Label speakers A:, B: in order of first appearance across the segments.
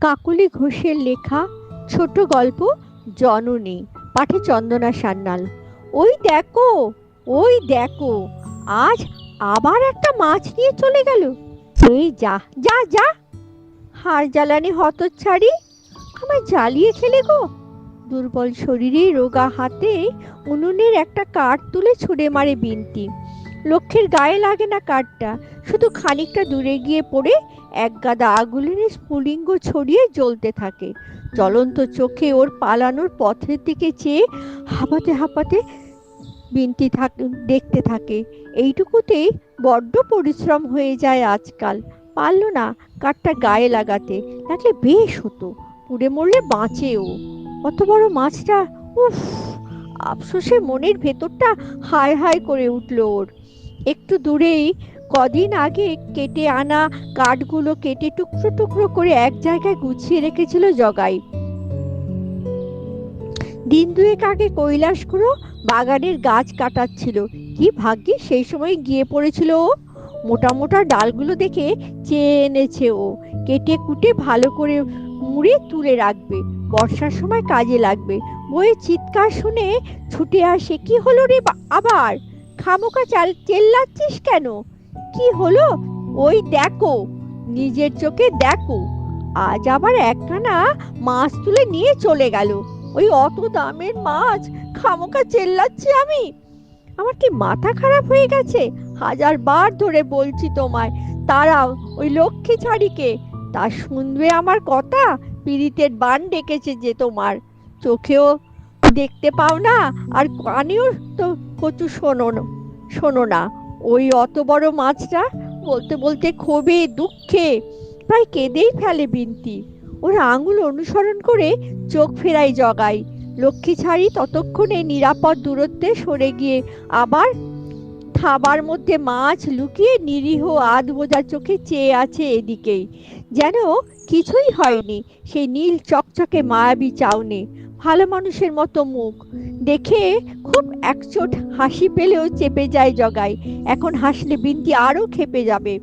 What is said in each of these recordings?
A: কাকলি ঘোষের লেখা ছোট গল্প জননী, পাঠে চন্দনা সান্যাল। ওই দেখো ওই দেখো, আজ আবার একটা মাছ নিয়ে চলে গেল। এই যা যা যা। হাড় জ্বালানি হতচ্ছাড়ি, আমায় জ্বালিয়ে খেলে গো। দুর্বল শরীরে রোগা হাতে উনুনের একটা কাঠ তুলে ছুঁড়ে মারে বিনতি। লক্ষ্যের গায়ে লাগে না কাঠটা, শুধু খানিকটা দূরে গিয়ে পড়ে এক গাদা আগুনের স্ফুলিঙ্গ ছড়িয়ে জ্বলতে থাকে। জ্বলন্ত চোখে ওর পালানোর পথের দিকে চেয়ে হাঁপাতে হাঁপাতে বিনতি থাক, দেখতে থাকে। এইটুকুতেই বড্ড পরিশ্রম হয়ে যায় আজকাল। পারল না কাঠটা গায়ে লাগাতে লাগলে বেশ হতো, পুড়ে মরলে বাঁচে ও। অত বড় মাছটা, উফ, আফসোসে মনের ভেতরটা হায় হায় করে উঠল ওর। একটু দূরেই কদিন আগে কেটে আনা কাঠগুলো কেটে টুকরো টুকরো করে এক জায়গায় গুছিয়ে রেখেছিল জগাই। দিন দুয়েক আগে কৈলাসগুলো বাগানের গাছ কাটাচ্ছিল। কি ভাগ্যে সেই সময় গিয়ে পড়েছিল ও। মোটা মোটা ডালগুলো দেখে চেয়ে এনেছে ও। কেটে কুটে ভালো করে মুড়ে তুলে রাখবে। বর্ষার সময় কাজে লাগবে। বইয়ের চিৎকার শুনে ছুটে আসে, কি হলো রে আবার? খামোকা চাল, চেল্লাচ্ছিস কেন? কি হলো? ওই দেখো, নিজের চোখে দেখো, আজ আবার একখানা মাছ তুলে নিয়ে চলে গেল। ওই অত দামের মাছ খামোকা চেল্লাচ্ছি আমি। আমার কি মাথা খারাপ হয়ে গেছে? হাজার বার ধরে বলছি তোমায় তারাও ওই লক্ষ্মী ছাড়িকে। তা শুনবে আমার কথা? পীড়িতের বান ডেকেছে যে তোমার। চোখেও দেখতে পাও না, আর কানেও তো কচু শোনো শোনো না। ওই অত বড় মাছটা বলতে বলতে ক্ষোভে, দুঃখে প্রায় কেঁদেই ফেলে বিনতি। ওর আঙুল অনুসরণ করে চোখ ফেরাই জগাই লক্ষ্মী ছাড়ি ততক্ষণে নিরাপদ দূরত্বে সরে গিয়ে আবার থাবার মধ্যে মাছ লুকিয়ে নিরীহ আধ বোঝা চোখে চেয়ে আছে এদিকেই। যেন কিছুই হয়নি, সেই নীল চকচকে মায়াবী চাউনি। ভালো মানুষের মতো মুখ। দেখে খুব একচোট হাসি পেলেও চেপে যায় জগাই। এখন হাসলে বিনতি আরও খেপে যাবে।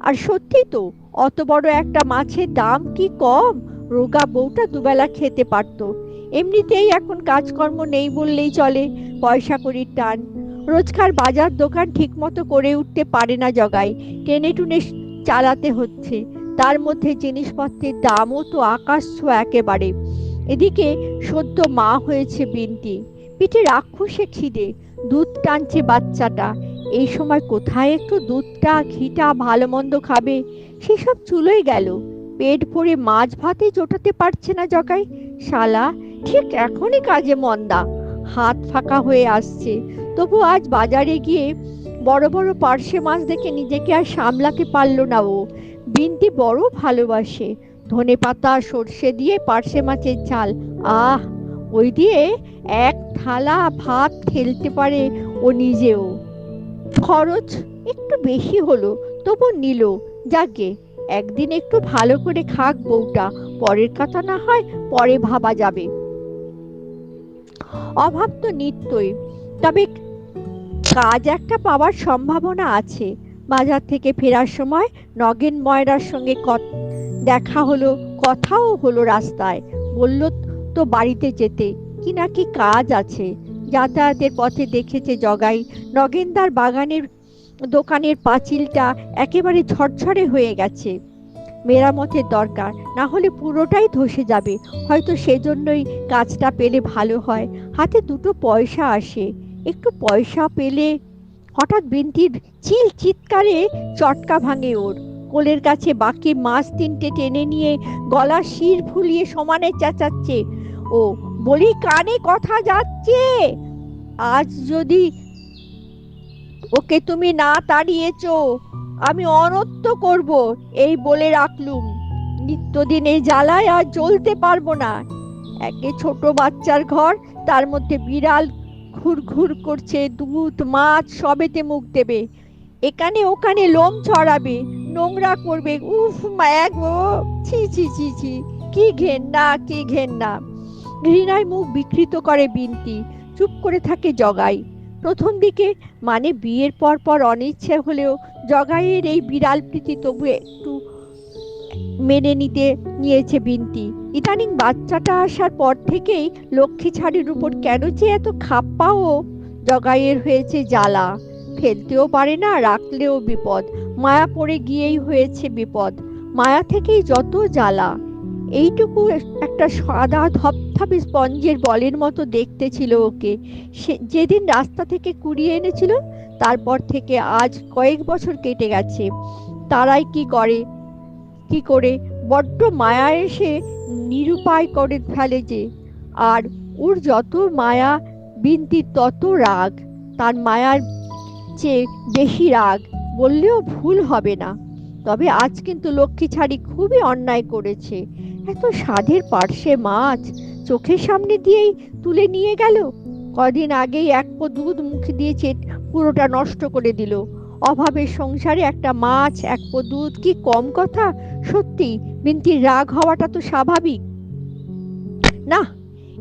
A: আর সত্যি তো, অত বড় একটা মাছের দাম কি কম? রোগা বউটা দুবেলা খেতে পারতো। এমনিতেই এখন কাজকর্ম নেই বললেই চলে, পয়সা করির টান। রোজকার বাজার দোকান ঠিকমতো করে উঠতে পারে না জগায় টেনে টুনে চালাতে হচ্ছে। তার মধ্যে জিনিসপত্রের দামও তো আকাশ ছোঁয়া একেবারে। এদিকে সদ্য মা হয়েছে বিনতি। পিঠে রাক্ষসে খিদে, দুধ টানছে বাচ্চাটা। এই সময় কোথায় একটু দুধটা, ঘিটা ভালো মন্দ খাবে? সেসব চুলোই গেল। পেট ভরে মাছ ভাতে জোটাতে পারছে না জগাই। শালা, ঠিক এখনই কাজে মন্দা। হাত ফাঁকা হয়ে আসছে। তবু আজ বাজারে গিয়ে বড় বড় পার্শে মাছ দেখে নিজেকে আর সামলাতে পারল না ও। বিনতি বড় ভালোবাসে। ধনে পাতা, সর্ষে দিয়ে পার্শে মাছের ঝাল। আহ, ওই দিয়ে এক থালা ভাত ঠেলতে পারে ও নিজেও। খরচ একটু বেশি হলো, তবু নিল। যাকে, একদিন একটু ভালো করে খাক বউটা, পরের কথা না হয় পরে ভাবা যাবে। অভাব তো নিত্যই, তবে কাজ একটা পাওয়ার সম্ভাবনা আছে। বাজার থেকে ফেরার সময় নগেন ময়রার সঙ্গে দেখা হলো, কথাও হলো রাস্তায়। বলল, তো বাড়িতে যেতে, কি না কি কাজ আছে? যাতায়াতের পথে দেখেছে জগাই, নগেনদার বাগানের দোকানের পাঁচিলটা একেবারে ঝরঝরে হয়ে গেছে। মেরামতের দরকার, না হলে পুরোটাই ধসে যাবে। হয়তো সেজন্যই কাজটা পেলে ভালো হয়। হাতে দুটো পয়সা আসে। একটু পয়সা পেলে হঠাৎ বিনতির চিল চিৎকারে চটকা ভাঙে ওর। কোলের কাছে বাকি মাছ তিনটে টেনে নিয়ে গলা শির ফুলিয়ে সমানে চেঁচাচ্ছে। ও বলি, কানে কথা যাচ্ছে? আজ যদি ওকে তুমি না তাড়িয়েছো, আমি অনত্য করব, এই বলে রাখলুম। নিত্যদিন এই জ্বালায় আর জ্বলতে পারব না। একে ছোট বাচ্চার ঘর, তার মধ্যে বিড়াল ঘুর ঘুর করছে, দুধ, মাছ সবেতে মুখ দেবে। এখানে ওখানে লোম ছড়াবে। নোংরা করবে। উফ মায়া গো ছি ছি ছি ছি। কি ঘেন্না কি ঘেন্না। ঘৃণায় মুখ বিকৃত করে বিনতি। চুপ করে থাকে জগাই। প্রথম দিকে মানে বিয়ের পর পর অনিচ্ছে হলেও জগাইয়ের এই বিড়াল প্রীতি তবু একটু মেনে নিতে নিয়েছে বিনতি। ইদানিং বাচ্চাটা আসার পর থেকেই লক্ষ্মী ছাড়ির উপর কেন যে এত খাপ্পাও জগাইয়ের হয়েছে জ্বালা। ফেলতেও পারে না, রাখলেও বিপদ। মায়া পড়ে গিয়েই হয়েছে বিপদ। মায়া থেকেই যত জ্বালা। এইটুকু একটা সাদা ধপধপে স্পঞ্জের বলের মতো দেখতে ছিল ওকে। সে যেদিন রাস্তা থেকে কুড়িয়ে এনেছিল, তারপর থেকে আজ কয়েক বছর কেটে গেছে। তারাই কি করে? কি করে? বড্ড মায়া এসে নিরুপায় করে ফেলে যে, আর ওর যত মায়া বিনতির তত রাগ। তার মায়ার চেয়ে বেশি রাগ। বললেও ভুল হবে না। তবে আজ কিন্তু লক্ষ্মী ছাড়ি খুবই অন্যায় করেছে। এত স্বাদের পার্শ্বে মাছ চোখের সামনে দিয়েই তুলে নিয়ে গেল। কদিন আগেই এক পো দুধ মুখে দিয়েছে পুরোটা নষ্ট করে দিল। অভাবের সংসারে একটা মাছ, এক পো দুধ কি কম কথা? সত্যি, বিন্তির রাগ হওয়াটা তো স্বাভাবিক। না,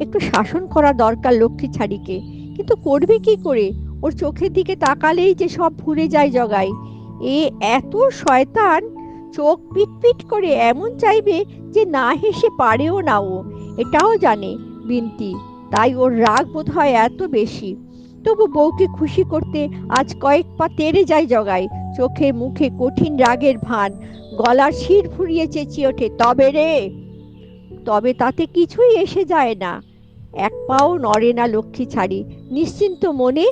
A: একটু শাসন করা দরকার লক্ষ্মী ছাড়িকে। কিন্তু করবে কি করে? ওর চোখের দিকে তাকালেই যে সব ভুলে যায় জগাই। এ এত শয়তান, চোখ পিট পিট করে এমন চাইবে যে না হেসে পারেও না ও। এটাও জানে বিনতি, তাই ওর রাগ বোধ হয় এত বেশি। তবু বউকে খুশি করতে আজ কয়েক পা তেড়ে যায় জগাই, চোখে মুখে কঠিন রাগের ভান। গলার শির ফুরিয়ে চেঁচিয়ে ওঠে, তবে রে, তবে তাতে কিছুই এসে যায় না। এক পাও নড়ে না লক্ষ্মী ছাড়ি। নিশ্চিন্ত মনে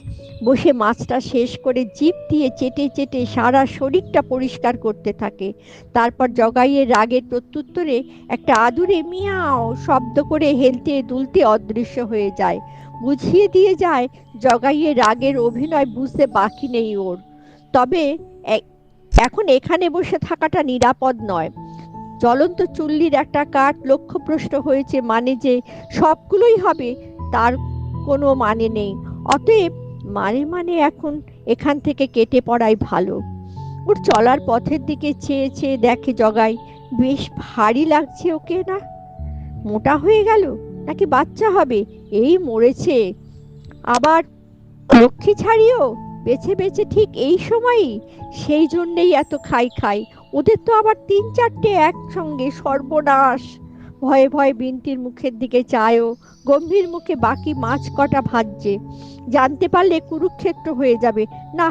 A: বসে মাছটা শেষ করে জিভ দিয়ে চেটে চেটে সারা শরীরটা পরিষ্কার করতে থাকে। তারপর জগাইয়ের রাগের প্রত্যুত্তরে একটা আদুরে মিয়াও শব্দ করে হেলতে দুলতে অদৃশ্য হয়ে যায়। বুঝিয়ে দিয়ে যায়, জগাইয়ের রাগের অভিনয় বুঝতে বাকি নেই ওর। তবে এখন এখানে বসে থাকাটা নিরাপদ নয়। জ্বলন্ত চুল্লির একটা কাঠ লক্ষ্যপ্রষ্ট হয়েছে মানে যে সবগুলোই হবে, তার কোনো মানে নেই। অতএব মানে মানে এখন এখান থেকে কেটে পড়াই ভালো। ওর চলার পথের দিকে চেয়ে চেয়ে দেখে জগাই, বেশ ভারী লাগছে ওকে না? মোটা হয়ে গেল? নাকি বাচ্চা হবে? এই মরেছে। আবার লক্ষ্মী ছাড়িও? বেছে বেছে ঠিক এই সময়ই? সেই জন্যেই এত খাই খাই। ওদের তো আবার তিন চারটে একসঙ্গে সর্বনাশ। ভয়ে ভয়ে বিনতির মুখের দিকে চায়ও, গম্ভীর মুখে বাকি মাছ কটা ভাজছে। জানতে পারলে কুরুক্ষেত্র হয়ে যাবে। না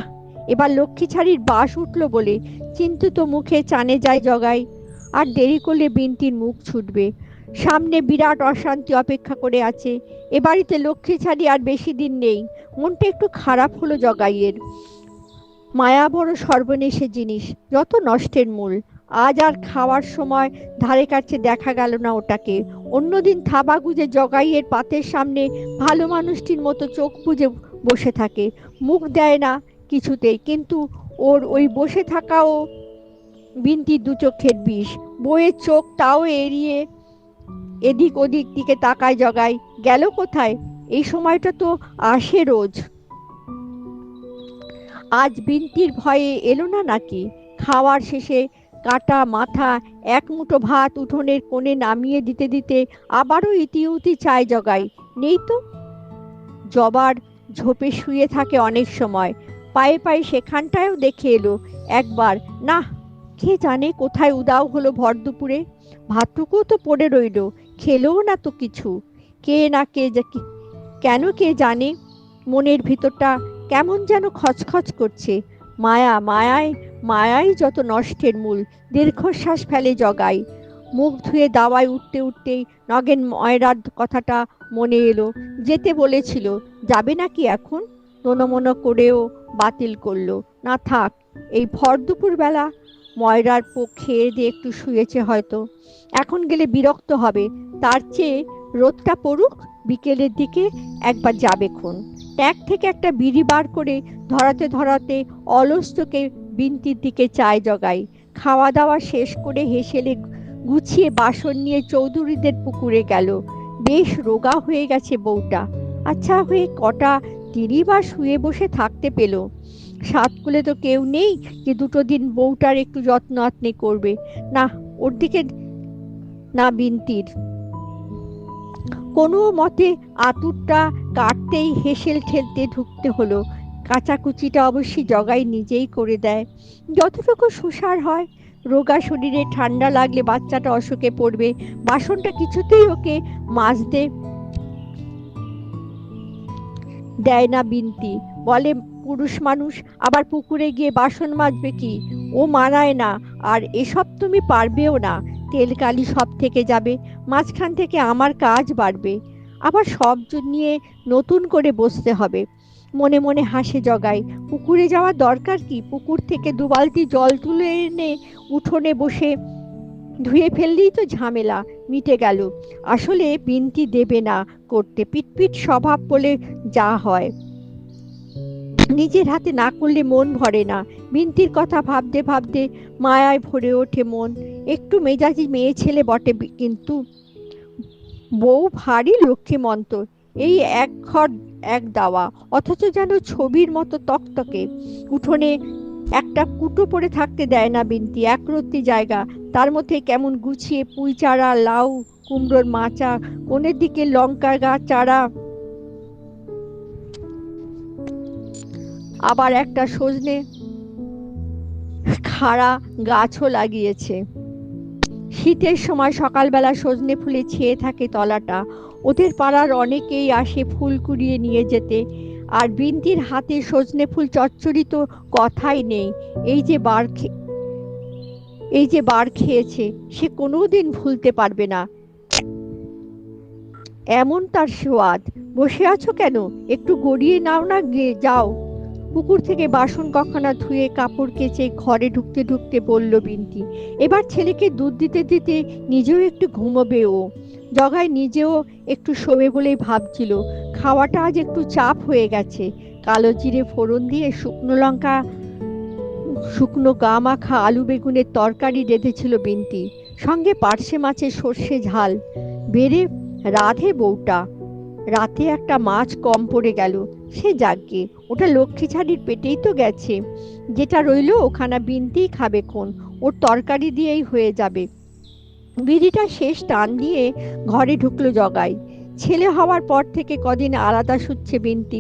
A: এবার লক্ষ্মী ছাড়ির বাস উঠল বলে চিন্তিত মুখে চানে যায় জগাই। আর দেরি করলে বিনতির মুখ ছুটবে। সামনে বিরাট অশান্তি অপেক্ষা করে আছে। এ বাড়িতে লক্ষ্মী ছাড়ি আর বেশি দিন নেই। মনটা একটু খারাপ হলো জগাইয়ের। মায়া বড় সর্বনেশে জিনিস, যত নষ্টের মূল। আজ আর খাওয়ার সময় ধারে কাছে দেখা গেল না ওটাকে। অন্যদিন থাবা গুজে জগাইয়ের পাতের সামনে ভালো মানুষটির মতো চোখ বুঝে বসে থাকে। মুখ দেয় না কিছুতেই কিন্তু ওর ওই বসে থাকাও বিনতি দু চোখের বিষ। বইয়ের চোখ তাও এড়িয়ে এদিক ওদিক দিকে তাকায়, জগায়, গেল কোথায়? এই সময়টা তো আসে রোজ। আজ বিনতির ভয়ে এলো না নাকি? খাওয়ার শেষে কাটা মাথা, এক মুঠো ভাত উঠোনের কোণে নামিয়ে দিতে দিতে আবারও ইতিউতি চায় জগাই। নেই তো? জবার ঝোপে শুয়ে থাকে অনেক সময়। পায়ে পায়ে সেখানটায়ও দেখে এলো একবার। না কে জানে কোথায় উদাও হলো ভর দুপুরে? ভাতটুকুও তো পড়ে রইল, খেলেও না তো কিছু। কে না কে, কেন কে জানে? মনের ভিতরটা কেমন যেন খচখচ করছে। মায়া, মায়ায়, মায়াই যত নষ্টের মূল, দীর্ঘশ্বাস ফেলে জগাই মুখ ধুয়ে দাওয়ায় উঠতে উঠতেই নগেন ময়রার কথাটা মনে এলো, যেতে বলেছিল, যাবে নাকি এখন? মনো করেও বাতিল করল, না থাক, এই ভর দুপুর বেলা ময়রার পোক খেয়ে দিয়ে একটু শুয়েছে হয়তো। এখন গেলে বিরক্ত হবে, তার চেয়ে রোদটা পড়ুক, বিকেলের দিকে একবার যাবে খুন। ট্যাগ থেকে একটা বিড়ি বার করে ধরাতে ধরাতে অলস্তকে বিনতির দিকে চায় জগাই। খাওয়া দাওয়া শেষ করে হেসেলে গুছিয়ে বাসন নিয়ে চৌধুরীদের পুকুরে গেল। বেশ রোগা হয়ে গেছে বউটা। আচ্ছা হয়ে কটা তিরি বা শুয়ে বসে থাকতে পেল। সাতকুলে তো কেউ নেই যে দুটো দিন বউটার একটু যত্ন আত্নি করবে। না, ওর দিকে না বিনতির। কোনো মতে আতুরটা কাটতেই হেসেল ঠেলতে ঢুকতে হলো। কাচাকুচিটা অবশ্যই জগাই নিজেই করে দেয়। যতটুকু সুসার হয়, রোগা শরীরে ঠান্ডা লাগলে বাচ্চাটা অসুখে পড়বে। বাসনটা কিছুতেই ওকে মাজতে দেয় না বিনতি। বলে, পুরুষ মানুষ, আবার পুকুরে গিয়ে বাসন মাজবে কি? ও মানায় না। আর এসব তুমি পারবেও না। তেল কালি সব থেকে যাবে, মাঝখান থেকে আমার কাজ বাড়বে। আবার সব নিয়ে নতুন করে বসতে হবে। মনে মনে হাসে জগায় পুকুরে যাওয়ার দরকার কি? পুকুর থেকে দু বালতি জল তুলে এনে উঠোনে বসে ধুয়ে ফেললেই তো ঝামেলা, মিটে গেল। আসলে বিনতি দেবে না করতে, পিটপিট স্বভাব বলে যা হয়। নিজের হাতে না করলে মন ভরে না। বিনতির কথা ভাবতে ভাবতে মায়ায় ভরে ওঠে মন। একটু মেজাজি মেয়ে ছেলে বটে কিন্তু বউ ভারী লক্ষ্মী লক্ষ্মীমন্ত। এই এক ঘর এক দাওয়া, অথচ যেন ছবির মতো তকতকে। উঠোনে একটা কুটো পড়ে থাকতে দেয় না বিনতি একরত্তি জায়গা। তার মধ্যে কেমন গুছিয়ে পুঁই চারা, লাউ, কুমড়োর মাচা, কোণের দিকে লঙ্কা গাছ, চারা। আবার একটা সজনে খাড়া গাছও লাগিয়েছে। শীতের সময় সকালবেলা সজনে ফুলে ছেয়ে থাকে তলাটা। ওদের পাড়ার অনেকেই আসে ফুল কুড়িয়ে নিয়ে যেতে। আর বিন্তির হাতে সজনে ফুল চচ্চড়ি তো কথাই নেই। এই যে বার এই যে বার খেয়েছে, সে কোনোদিন ভুলতে পারবে না। এমন তার সোয়াদ। বসে আছো কেন? একটু গড়িয়ে নাও না যাও। পুকুর থেকে বাসন কখনা ধুয়ে কাপড় কেচে ঘরে ঢুকতে ঢুকতে বলল বিন্তি। এবার ছেলেকে দুধ দিতে দিতে নিজেও একটু ঘুমোবে ও। জগায় নিজেও একটু শোবে বলেই ভাবছিল, খাওয়াটা আজ একটু চাপ হয়ে গেছে। কালো জিরে ফোড়ন দিয়ে শুকনো লঙ্কা, শুকনো গা মাখা আলু বেগুনের তরকারি রেঁধেছিল বিন্তি। সঙ্গে পার্শে মাছের সর্ষে ঝাল। বেড়ে রাধে বউটা। রাতে একটা মাছ কম পড়ে গেল। সে যাকে ওটা লক্ষ্মী ছাড়ির পেটেই তো গেছে। যেটা রইল ওখানা বিনতেই খাবে কোন ওর তরকারি দিয়েই হয়ে যাবে। বিড়িটা শেষ টান দিয়ে ঘরে ঢুকলো জগাই। ছেলে হওয়ার পর থেকে কদিন আলাদা শুচ্ছে বিনতি।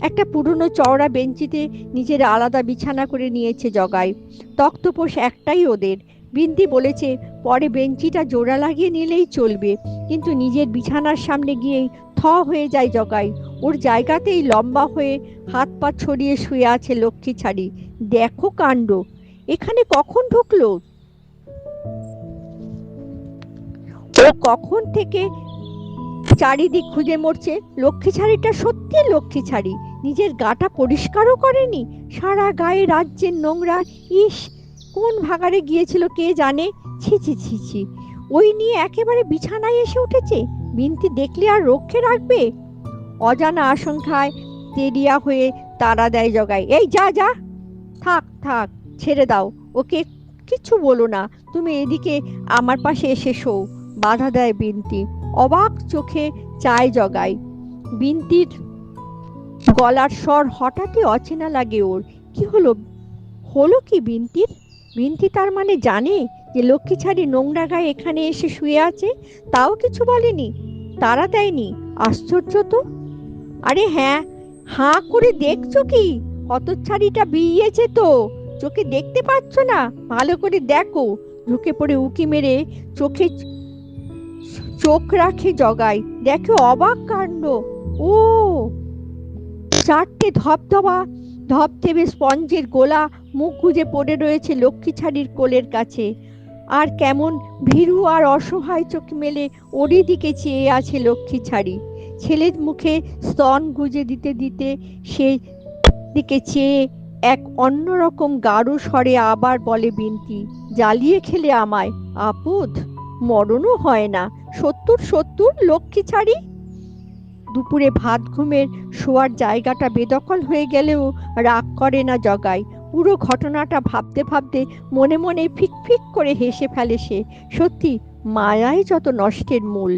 A: একটা পুরনো চওড়া বেঞ্চিতে নিজের আলাদা বিছানা করে নিয়েছে জগাই। তক্তপোষ একটাই ওদের। বিন্তি বলেছে, পরে বেঞ্চিটা জোড়া লাগিয়ে নিলেই চলবে। কিন্তু নিজের বিছানার সামনে গিয়েই থ হয়ে যায় জগাই। ওর জায়গাতেই লম্বা হয়ে হাত পা ছড়িয়ে শুয়ে আছে লক্ষ্মী ছাড়ি। দেখো কাণ্ড। এখানে কখন ঢুকলো? ও কখন থেকে চারিদিক খুঁজে মরছে? লক্ষ্মী ছাড়িটা সত্যি লক্ষ্মী ছাড়ি। নিজের গাটা পরিষ্কারও করেনি। সারা গায়ে রাজ্যের নোংরা, ইস, কোন ভাগাড়ে গিয়েছিল কে জানে? ছি ছি ওই নিয়ে একেবারে বিছানায় এসে উঠেছে। বিনতি দেখলে আর রক্ষে রাখবে? অজানা আশঙ্কায় তেরিয়া হয়ে তারা দেয় জগায়। এই, যা যা, থাক থাক, ছেড়ে দাও, ওকে কিচ্ছু বলো না, তুমি এদিকে আমার পাশে এসে শো বাধা দেয় বিনতি। অবাক চোখে চায় জগায়। বিনতির গলার স্বর হঠাৎই অচেনা লাগে ওর। কি হলো? হলো কি বিনতির? বিনতি তার মানে জানে যে লক্ষ্মী ছাড়ি নোংরা গায়ে এখানে এসে শুয়ে আছে? তাও কিছু বলেনি? তারা দেয়নি? আশ্চর্য তো। আরে হ্যাঁ হাঁ করে দেখছ কি? হতচ্ছাড়িটা বিয়েছে তো। চোখে দেখতে পাচ্ছ না? ভালো করে দেখো। ঢুকে পড়ে উকি মেরে চোখে চোখ রাখে জগায় দেখো অবাক কাণ্ড। ও! চারটে ধবধবা ধবধেবে স্পঞ্জের গোলা মুখ গুজে পড়ে রয়েছে লক্ষ্মী ছাড়ির কোলের কাছে। আর কেমন ভীরু আর অসহায় চোখ মেলে ওরই দিকে চেয়ে আছে লক্ষ্মী ছাড়ি ছেলের মুখে স্তন গুজে দিতে দিতে সে দিকে চেয়ে এক অন্যরকম গাঢ় স্বরে আবার বলে, বিনতি, জ্বালিয়ে খেলে আমায়। আপদ, মরণও হয় না। সত্তর সত্তর, লক্ষ্মী ছাড়ি? দুপুরে ভাত ঘুমের শোয়ার জায়গাটা বেদখল হয়ে গেলেও রাগ করে না জগায় পুরো ঘটনাটা ভাবতে ভাবতে মনে মনে ফিক ফিক করে হেসে ফেলে সে। সত্যি, মায়াই যত নষ্টের মূল।